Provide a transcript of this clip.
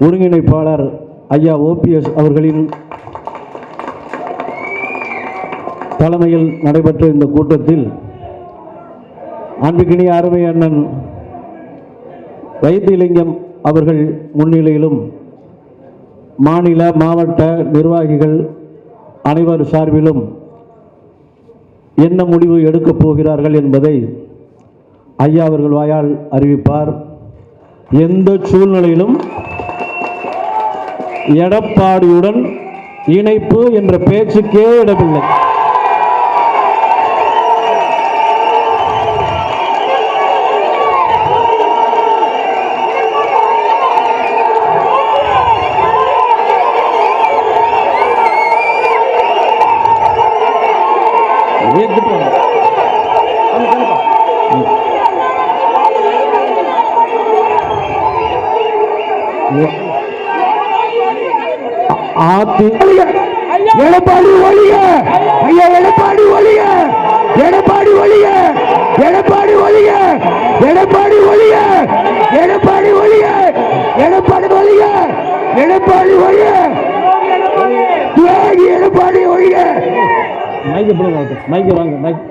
ஒருங்கிணைப்பாளர் ஐயா ஓபிஎஸ் அவர்களின் தலைமையில் நடைபெற்ற இந்த கூட்டத்தில் அன்புக்கினி அருமை அண்ணன் வைத்தியலிங்கம் அவர்கள் முன்னிலையிலும் மாநில மாவட்ட நிர்வாகிகள் அனைவர் சார்பிலும் என்ன முடிவு எடுக்கப் போகிறார்கள் என்பதை ஐயா அவர்கள் வாயால் அறிவிப்பார். எந்த சூழ்நிலையிலும் எடப்பாடியுடன் இணைப்பு என்ற பேச்சுக்கே இடமில்லை. ஆத்தி எடப்பாடி ஒழிய ஐயா எடப்பாடி ஒழிய எடப்பாடி ஒழிய எடப்பாடி ஒழிய எடப்பாடி ஒழிய எடப்பாடி ஒழிய எடப்பாடி ஒழிய எடப்பாடி ஒழிய துரோகி எடப்பாடி ஒழிய மைக்கு போடுங்க மைக்கு வாங்க மைக்